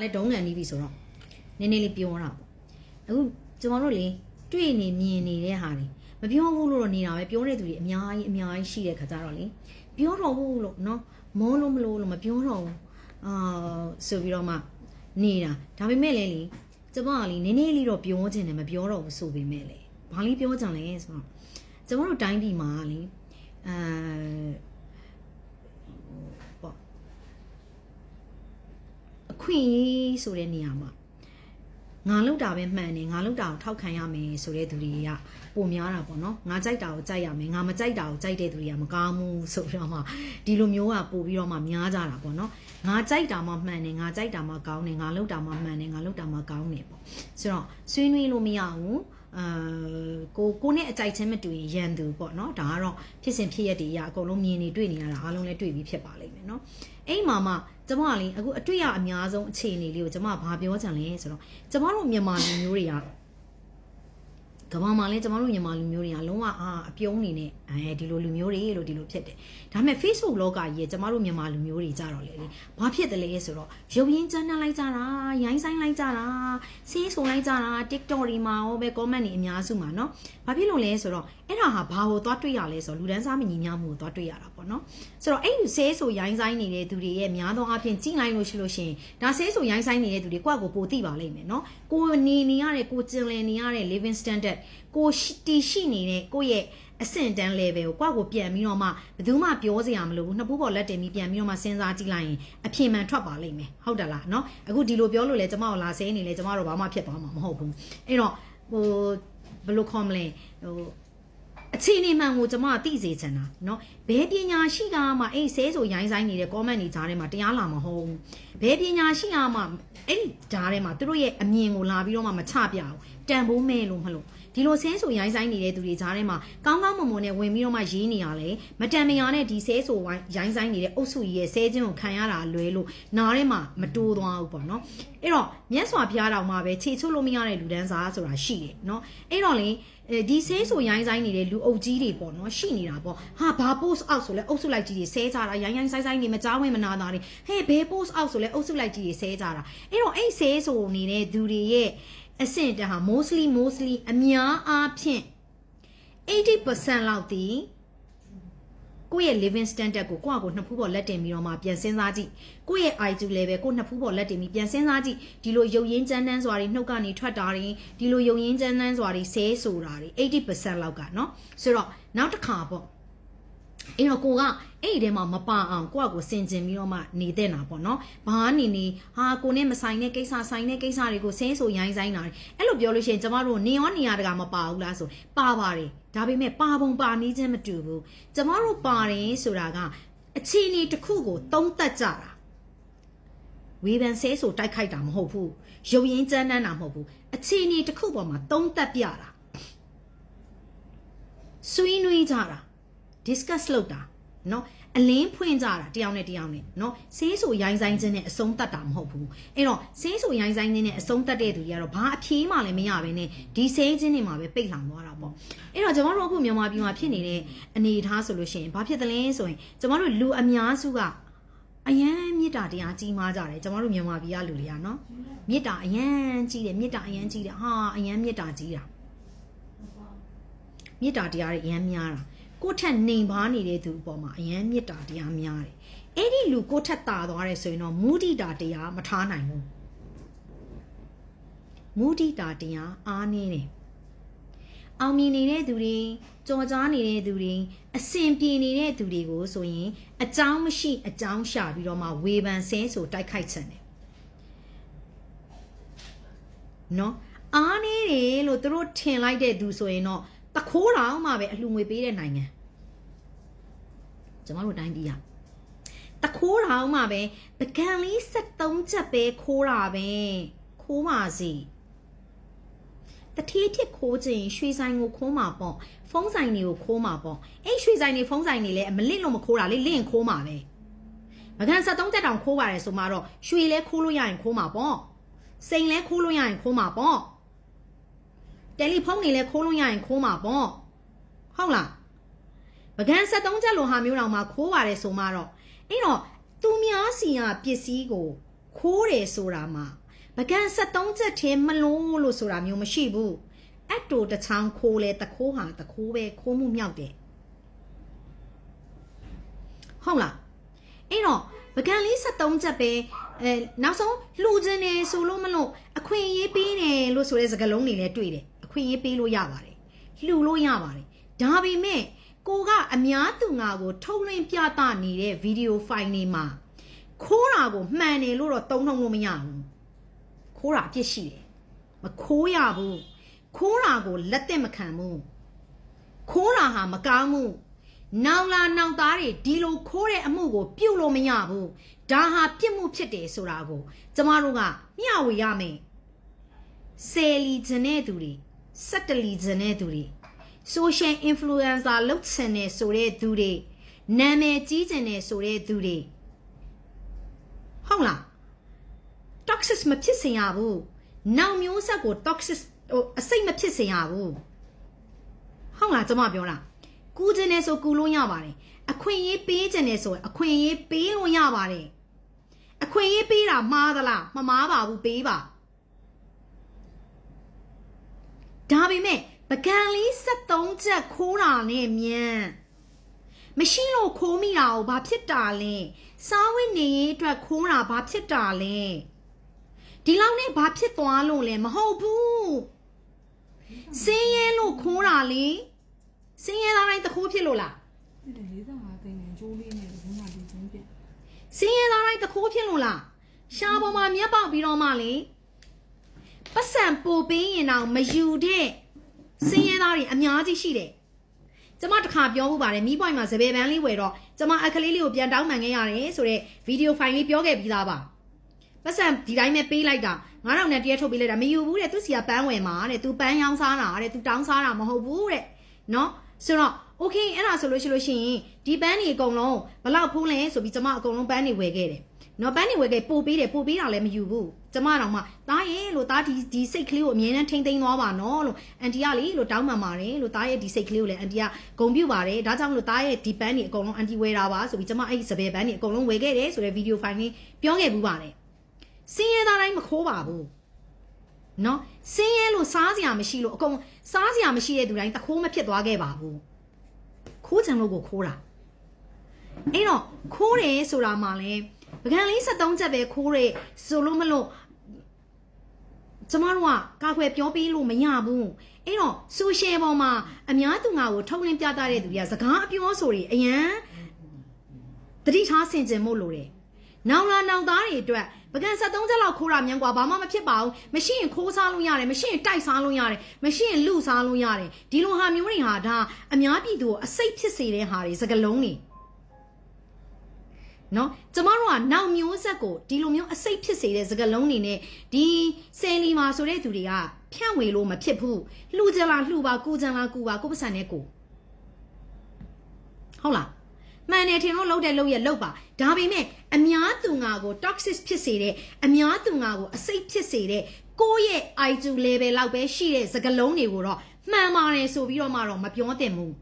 လည်းဒုံးငံနေပြီဆိုတော့နည်းနည်းလေးပြောတာပေါ့အခုကျွန်တော်တို့လေတွေ့နေမြင်နေတဲ့ဟာတွေမပြောဘူးလို့တော့နေတာပဲပြောတဲ့သူတွေအများကြီးအများကြီးရှိတဲ့ခါကြတော့လေပြောတော့ဘူးလို့နော်မောလို့မလို့လို့မပြောတော့ဘူးအာဆိုပြီးတော့မှနေတာဒါပေမဲ့လည်းလေကျွန်မကလေနည်းနည်းလေးတော့ပြောချင်တယ်မပြောတော့ဘူးဆိုပေမဲ့လေဘာလေးပြောကြလဲဆိုတော့ကျွန်တော်တို့တိုင်းပြည်မှာလေအဲပေါ့အ ခွင့်အရေးဆိုတဲ့နေရာမှာငါလောက်တာပဲမှန်တယ်ငါလောက်တာကိုထောက်ခံရမယ်ဆိုတဲ့သူတွေကပုံများတာပေါ့နော်ငါကြိုက်တာကိုကြိုက်ရမယ်ငါမကြိုက်တာကိုကြိုက်တဲ့သူတွေကမကောင်းဘူးဆိုပြီးတော့မှဒီလိုမျိုးကပို့ပြီးတော့မှများကြတာပေါ့နော်ငါကြိုက်တာမှမှန်တယ်ငါကြိုက်တာမှကောင်းတယ်ငါလောက်တာမှမှန်တယ်ငါလောက်တာမှကောင်းတယ်ပေါ့ဆိုတော့ဆွေးနွေးလို့မရဘူး အာကိုကိုနဲ့အကြိုက်ချင်းမတူရင်ရန်သူပေါ့နော်ဒါကတော့ဖြစ်စဉ်ဖြစ်ရက်တွေအရာအကုန်လုံးမြင်နေတွေ့နေရတာအားလုံးလည်းတွေ့ပြီးဖြစ်ပါလိမ့်မယ်နော်အဲ့မှာမှကျမကလေအခုအတွေ့ရအများဆုံးအခြေအနေလေးကိုကျမဘာပြောချင်လဲဆိုတော့ကျမတို့မြန်မာလူမျိုးတွေက ကမ္ဘာမှာလည်းကျမတို့မြန်မာလူမျိုးတွေကလုံးဝအာအပြုံးနေနဲ့အဲဒီလိုလူမျိုးတွေလို့ဒီလိုဖြစ်တယ်ဒါပေမဲ့ Facebook လောကကြီးရဲ့ကျမတို့မြန်မာလူမျိုးတွေကြတော့လေလေဘာဖြစ်တယ်လဲဆိုတော့ရုပ်ရင်းချမ်းနှံလိုက်ကြတာရိုင်းဆိုင်လိုက်ကြတာဆေးဆိုလိုက်ကြတာ TikTok တွေမှာရောပဲ comment တွေအများစုမှာเนาะဘာဖြစ်လို့လဲဆိုတော့အဲ့ဒါဟာဘာကိုသွားတွေ့ရလဲဆိုတော့လူဒန်းစားမညီမျှမှုကိုသွားတွေ့ရတာပေါ့เนาะဆိုတော့အဲ့ဒီဆေးဆိုရိုင်းဆိုင်နေတဲ့သူတွေရဲ့များသောအားဖြင့်ကြည်လိုက်လို့ရှိလို့ရှိရင်ဒါဆေးဆိုရိုင်းဆိုင်နေတဲ့သူတွေကိုယ့်ကိုပိုသိပါလိမ့်မယ်เนาะကိုနေနေရတဲ့ကိုကျင်လည်နေရတဲ့ living standard ကိုတီရှိနေတဲ့ကိုယ့်ရဲ့အဆင့်တန်း level ကိုကိုယ့်ကိုပြန်ပြီးတော့မှဘယ်သူမှပြောစရာမလိုဘူးနှစ်ဖူးပေါ်လက်တင်ပြီးပြန်ပြီးတော့မှစဉ်းစားကြည့်လိုက်ရင်အဖြေမှန်ထွက်ပါလိမ့်မယ်ဟုတ်တယ်လားเนาะအခုဒီလိုပြောလို့လဲကျမတို့လာဆဲနေလဲကျမတို့ဘာမှဖြစ်သွားမှာမဟုတ်ဘူးအဲ့တော့ဟိုဘယ်လိုခေါ်မလဲဟိုအခြေအနေမှန်ကိုကျမကသိစေချင်တာเนาะဘယ်ပညာရှိကမှအဲ့ဆဲဆိုရိုင်းဆိုင်နေတဲ့ comment တွေကြားထဲမှာတရားလာမဟုတ်ဘူးဘယ်ပညာရှိကမှအဲ့ဒီကြားထဲမှာသူတို့ရဲ့အမြင်ကိုလာပြီးတော့မှမချပြဘူးတန်ဖိုးမဲ့လို့မလို့ ဒီလိုဆဲဆိုရိုင်းဆိုင်နေတဲ့သူတွေကြားထဲမှာကောင်းကောင်းမွန်မွန်နဲ့ဝင်ပြီးတော့မှရေးနေရလဲမတန်မယာနဲ့ဒီဆဲဆိုဝိုင်းရိုင်းဆိုင်နေတဲ့အုပ်စုကြီးရဲ့ဆဲခြင်းကိုခံရတာလွဲလို့နားထဲမှာမတိုးသွားဘူးပေါ့နော်အဲ့တော့မြတ်စွာဘုရားတော်မှာပဲခြေချွတ်လို့မရတဲ့လူဒန်းစားဆိုတာရှိတယ်နော်အဲ့တော့လေဒီဆဲဆိုရိုင်းဆိုင်နေတဲ့လူအုပ်ကြီးတွေပေါ့နော်ရှိနေတာပေါ့ဟာဘာ post out ဆိုလဲအုပ်စုလိုက်ကြီးတွေဆဲကြတာရိုင်းရိုင်းဆိုင်ဆိုင်နေမကြောက်ဝင်မနာတာတွေဟဲ့ဘယ် post out ဆိုလဲအုပ်စုလိုက်ကြီးတွေဆဲကြတာအဲ့တော့အဲ့ဆဲဆိုနေတဲ့သူတွေရဲ့ အဆင့်တဟာ mostly mostly အများအားဖြင့်80%လောက်တည်ကိုယ့်ရဲ့ living standard ကိုကိုယ့်အကိုနှစ်ဖူးပေါ်လက်တင်ပြီးတော့မှပြန်စဉ်းစားကြည့်ကိုယ့်ရဲ့ IQ level ကိုနှစ်ဖူးပေါ်လက်တင်ပြီးပြန်စဉ်းစားကြည့်ဒီလိုရုပ်ရင်းကြမ်းတမ်းစွာတွေနှုတ်ကနေထွက်တာတွေဒီလိုရုပ်ရင်းကြမ်းတမ်းစွာတွေဆဲဆိုတာတွေ80%လောက်ကเนาะဆိုတော့နောက်တစ်ခါပေါ့ အဲ့တော့ကိုကအဲ့ဒီထဲမှာမပါအောင်ကိုယ့်အကိုစင်ကျင်ပြီးတော့မှနေတဲ့နာပေါ့နော်။ဘာနေနေဟာကိုနဲ့မဆိုင်တဲ့ကိစ္စဆိုင်တဲ့ကိစ္စတွေကိုဆင်းဆိုရိုင်းဆိုင်တာတွေအဲ့လိုပြောလို့ရှိရင်ကျမတို့နေရောနေရတကမပါဘူးလားဆိုပါပါတယ်။ဒါပေမဲ့ပါပုံပါနေခြင်းမတူဘူး။ကျမတို့ပါတယ်ဆိုတာကအခြေအနေတစ်ခုကိုသုံးသက်ကြတာ။ဝေဖန်ဆဲဆိုတိုက်ခိုက်တာမဟုတ်ဘူး။ရုပ်ရင်းကြမ်းတမ်းတာမဟုတ်ဘူး။အခြေအနေတစ်ခုပေါ်မှာသုံးသက်ပြတာ။ဆွေးနွေးကြတာ။ discuss လုပ်တာနော်အလင်းဖွင့်ကြတာတယောက်နဲ့တယောက်နဲ့နော်ဆေးဆိုရိုင်းဆိုင်ခြင်းနဲ့အဆုံးတတ်တာမဟုတ်ဘူးအဲ့တော့ဆေးဆိုရိုင်းဆိုင်ခြင်းနဲ့အဆုံးတတ်တဲ့သူတွေကတော့ဘာအပြေးမှလည်းမရဘဲနဲ့ဒီဆေးခြင်းတွေမှာပဲပိတ်လောင်သွားတာပေါ့အဲ့တော့ကျွန်တော်တို့အခုမြန်မာပြည်မှာဖြစ်နေတဲ့အနေအထားဆိုလို့ရှိရင်ဘာဖြစ်သလဲဆိုရင်ကျွန်တော်တို့လူအများစုကအယမ်းမေတ္တာတရားကြီးမားကြတယ်ကျွန်တော်တို့မြန်မာပြည်ကလူတွေကနော်မေတ္တာအယမ်းကြီးတယ်မေတ္တာအယမ်းကြီးတယ်ဟာအယမ်းမေတ္တာကြီးတာမေတ္တာတရားတွေအယမ်းများတာ ကိုယ့်ထက်နှိမ်ပါနေတဲ့သူအပေါ်မှာအယမ်းမေတ္တာတရားများတယ်။အဲ့ဒီလူကိုယ့်ထက်တာသွားတယ်ဆိုရင်တော့မုဒိတာတရားမထားနိုင်ဘူး။မုဒိတာတရားအားနည်းတယ်။အောင်မြင်နေတဲ့သူတွေကြော်ကြားနေတဲ့သူတွေအစင်ပြေနေတဲ့သူတွေကိုဆိုရင်အကြောင်းမရှိအကြောင်းရှာပြီးတော့မှဝေဖန်ဆဲဆိုတိုက်ခိုက်ချင်တယ်။နော်အားနေတယ်လို့သူတို့ထင်လိုက်တဲ့သူဆိုရင်တော့ တခိုးတော်မှပဲအလှငွေပေးတဲ့နိုင်ငံကျမတို့တိုင်းပြည်ကတခိုးတော်မှပဲပကံလေး73ချက်ပဲခိုးတာပဲခိုးပါစီတတိထစ်ခိုးခြင်းရွှေဆိုင်ကိုခိုးမှာပေါ့ဖုန်းဆိုင်တွေကိုခိုးမှာပေါ့အဲ့ရွှေဆိုင်တွေဖုန်းဆိုင်တွေလည်းမလစ်လို့မခိုးတာလေလင့်ခိုးမှာပဲမကန်73ချက်တောင်ခိုးပါတယ်ဆိုမှတော့ရွှေလဲခိုးလို့ရရင်ခိုးမှာပေါ့စိန်လဲခိုးလို့ရရင်ခိုးမှာပေါ့ တယ်လီဖုန်းတွေလည်းခိုးလို့ရရင်ခိုးမှာပေါ့ဟုတ်လားပကံ73ချက်လိုဟာမျိုးတောင်မှခိုးပါတယ်ဆိုမှတော့အဲ့တော့သူများစီကပစ္စည်းကိုခိုးတယ်ဆိုတာမှာပကံ73ချက်ထဲမလို့လို့ဆိုတာမျိုးမရှိဘူးအတူတချောင်းခိုးလဲတခိုးဟာတခိုးပဲခိုးမှုမြောက်တယ်ဟုတ်လားအဲ့တော့ပကံလေး73ချက်ပဲအဲနောက်ဆုံးလှူခြင်းနေဆိုလို့မလို့အခွင့်အရေးပေးတယ်လို့ဆိုတဲ့စကားလုံးတွေလည်းတွေ့တယ်အ ခွင့်အရေးပေးလို့ရပါတယ်လှူလို့ရပါတယ်ဒါပေမဲ့ကိုကအများသူငါကိုထုတ်လွှင့်ပြသနေတဲ့ဗီဒီယိုဖိုင်တွေမှာခိုးတာကိုမှန်တယ်လို့တော့တုံးထုံလို့မရဘူးခိုးတာအပြစ်ရှိတယ်မခိုးရဘူးခိုးတာကိုလက်သက်မခံဘူးခိုးတာဟာမကောင်းဘူးနောင်လာနောင်သားတွေဒီလိုခိုးတဲ့အမှုကို ပြုတ်လို့မရဘူးဒါဟာပြစ်မှုဖြစ်တယ်ဆိုတာကို ကျမတို့ကမျှဝေရမယ်ဆယ်လီဂျန်တဲ့သူတွေ စက်တလီဂျန်တဲ့သူတွေ social influencer လုပ်ချင်နေဆိုတဲ့သူတွေနာမည်ကြီးချင်နေဆိုတဲ့သူတွေဟုတ်လား toxic မဖြစ်စေရဘူးနောက်မျိုးဆက်ကို toxic ဟိုအစိတ်မဖြစ်စေရဘူးဟုတ်လားကျမပြောတာကူးချင်နေဆိုကူလို့ရပါတယ်အခွင့်အရေးပေးချင်နေဆိုရင်အခွင့်အရေးပေးလို့ရပါတယ်အခွင့်အရေးပေးတာမှားသလားမမှားပါဘူးပေးပါ ဒါပေမဲ့ပကံလေး73ချက်ခိုးတာနဲ့မြန်မရှိလို့ခိုးမိတာကိုဘာဖြစ်တာလဲစားဝတ်နေရေးအတွက်ခိုးတာဘာဖြစ်တာလဲဒီလောက်နဲ့ဘာဖြစ်သွားလို့လဲမဟုတ်ဘူးစင်းရဲလို့ခိုးတာလေစင်းရဲသားတိုင်းတခိုးဖြစ်လို့လားဒီ45သိန်းနဲ့ကျိုးလေးနဲ့ဘုံကဒီချင်းပြစင်းရဲသားတိုင်းတခိုးဖြစ်လို့လားရှားပေါ်မှာမျက်ပေါက်ပြီးတော့မှလေ ပတ်စံပို့ပေးရင်တော့မယူတဲ့စင်းရဲသားတွေအများကြီးရှိတယ်ကျမတခါပြောမှုပါတယ်မိပွိုင်မှာစပယ်ပန်းလေးဝယ်တော့ကျမအခလေးလေးကိုပြန်တောင်းပန်ခဲ့ရတယ်ဆိုတော့ဗီဒီယိုဖိုင်လေးပြောခဲ့ပြီးသားပါပတ်စံဒီတိုင်းပဲပေးလိုက်တာ9000နဲ့တရက်ထုတ်ပေးလိုက်တာမယူဘူးတဲ့သူစီကပန်းဝယ်မှာတဲ့သူပန်းရောင်းစားတာတဲ့သူတောင်းစားတာမဟုတ်ဘူးတဲ့နော်ဆိုတော့ okay အဲ့ဒါဆိုလို့ရှိလို့ရှိရင်ဒီပန်းတွေအကုန်လုံးဘလောက်ဖုံးလဲဆိုပြီးကျမအကုန်လုံးပန်းတွေဝယ်ခဲ့တယ် နော်ပန်းတွေဝယ်ခဲ့ပို့ပေးတယ်ပို့ပေးတာလည်းမယူဘူးကျမတော့မှတားရဲ့လို့တားဒီဒီစိတ်ကလေးကိုအမြဲတမ်းထိမ့်သိမ်းသွားပါနော်လို့အန်တီကလေလို့တောင်းပန်ပါတယ်လို့တားရဲ့ဒီစိတ်ကလေးကိုလည်းအန်တီကဂုံပြုပါတယ်ဒါကြောင့်မလို့တားရဲ့ဒီပန်းတွေအကုန်လုံးအန်တီဝယ်တာပါဆိုပြီးကျမအဲ့ဒီစပယ်ပန်းတွေအကုန်လုံးဝယ်ခဲ့တယ်ဆိုတဲ့ဗီဒီယိုဖိုင်လေးပြောခဲ့ဘူးပါတယ်စင်းရဲသားတိုင်းမခိုးပါဘူးနော်စင်းရဲလို့စားစရာမရှိလို့အကုန်စားစရာမရှိတဲ့သူတိုင်းတခိုးမဖြစ်သွားခဲ့ပါဘူးခိုးချင်လို့ကိုခိုးတာအဲ့တော့ခိုးတယ်ဆိုတာမှလည်း ပကံလေး73ချက်ပဲခိုးတယ်ဆိုလို့မလို့ကျမတို့ကကာခွယ်ပြောပေးလို့မရဘူးအဲ့တော့ social ပေါ်မှာအများသူငါကိုထုတ်လင်းပြသတဲ့သူတွေကစကားအပြောဆိုတွေအရန်တတိထားဆင်ကျင်မို့လို့တယ်နောင်လာနောင်သားတွေအတွက်ပကံ73ချက်လောက်ခိုးတာမြန်กว่าဘာမှမဖြစ်ပါဘူးမရှိရင်ခိုးစားလို့ရတယ်မရှိရင်တိုက်စားလို့ရတယ်မရှိရင်လူစားလို့ရတယ်ဒီလိုဟာမျိုးတွေဟာဒါအများပြည်သူကိုအစိတ်ဖြစ်စေတဲ့ဟာတွေစကလုံးတွေ နော်ကျမတို့ကနောက်မျိုးဆက်ကိုဒီလိုမျိုးအစိတ်ဖြစ်စေတဲ့စကလုံးတွေနဲ့ဒီဆယ်လီမာဆိုတဲ့သူတွေကဖြန့်ဝေလို့မဖြစ်ဘူးလှူကြလားလှူပါကူကြလားကူပါကိုပစံနဲ့ကိုဟုတ်လားမှန်တယ်ထင်လို့လှုပ်တဲ့လှုပ်ရဲ့လှုပ်ပါဒါပေမဲ့အများသူငါကို toxic ဖြစ်စေတဲ့အများသူငါကိုအစိတ်ဖြစ်စေတဲ့ကိုယ့်ရဲ့ IQ level လောက်ပဲရှိတဲ့စကလုံးတွေကိုတော့မှန်ပါတယ်ဆိုပြီးတော့မှတော့မပြောသင့်ဘူး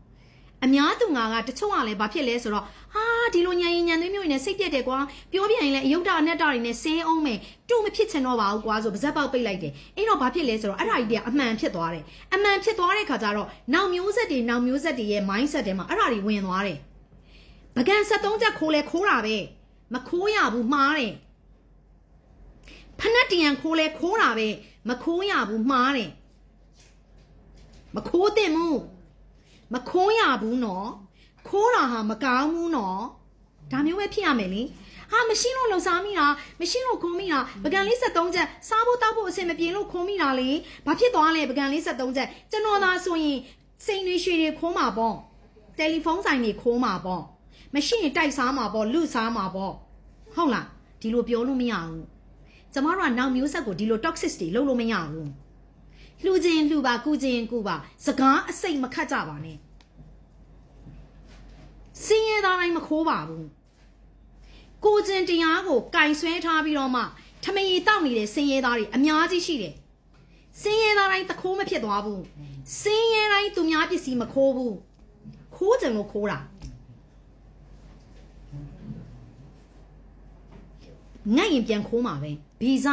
အများသူငါကတချို့ကလည်းဘာဖြစ်လဲဆိုတော့ဟာဒီလိုညံရင်ညံသွေးမျိုးတွေနဲ့စိတ်ပြက်တယ်ကွာပြောပြရင်လည်းအယုဒ္ဓအနက်တာတွေနဲ့ဆင်းအောင်မယ်တူမဖြစ်ချင်တော့ပါဘူးကွာဆိုပါဇက်ပေါက်ပိတ်လိုက်တယ်အဲ့တော့ဘာဖြစ်လဲဆိုတော့အဲ့ဒါကြီးကအမှန်ဖြစ်သွားတယ်အမှန်ဖြစ်သွားတဲ့ခါကျတော့နောက်မျိုးဆက်တွေနောက်မျိုးဆက်တွေရဲ့ mindset ထဲမှာအဲ့ဒါတွေဝင်သွားတယ်ပကံ73ချက်ခိုးလဲခိုးတာပဲမခိုးရဘူးမှားတယ်ဖနက်တရံခိုးလဲခိုးတာပဲမခိုးရဘူးမှားတယ်မခိုးတင်ဘူး မခိုးရဘူးနော်ခိုးတာဟာမကောင်းဘူးနော်ဒါမျိုးပဲဖြစ်ရမယ်လေဟာမရှိလို့လှုပ်ရှားမိတာမရှိလို့ခုံမိတာပကံလေး73ချက်စားဖို့တောက်ဖို့အဆင်မပြေလို့ခုံမိတာလေဘာဖြစ်သွားလဲပကံလေး73ချက်ကျွန်တော်သာဆိုရင်စိန်တွေရွှေတွေခိုးမှာပေါ့တယ်လီဖုန်းဆိုင်တွေခိုးမှာပေါ့မရှိရင်တိုက်စားမှာပေါ့လူစားမှာပေါ့ဟုတ်လားဒီလိုပြောလို့မရဘူးကျမတို့ကနောက်မျိုးဆက်ကိုဒီလို toxic တွေလုပ်လို့မရဘူး လှူခြင်းလှူပါကူခြင်းကူပါစကားအစိတ်မခတ်ကြပါနဲ့စင်းရဲသားတိုင်းမခိုးပါဘူးကိုခြင်းတရားကိုကင်ဆွဲထားပြီးတော့မှထမရီတောက်နေတဲ့စင်းရဲသားတွေအများကြီးရှိတယ်စင်းရဲသားတိုင်းတခိုးမဖြစ်သွားဘူးစင်းရဲတိုင်းသူများပစ္စည်းမခိုးဘူးခိုးကြံလို့ခိုးတာငတ်ရင်ပြန်ခိုးမှာပဲဗီဇ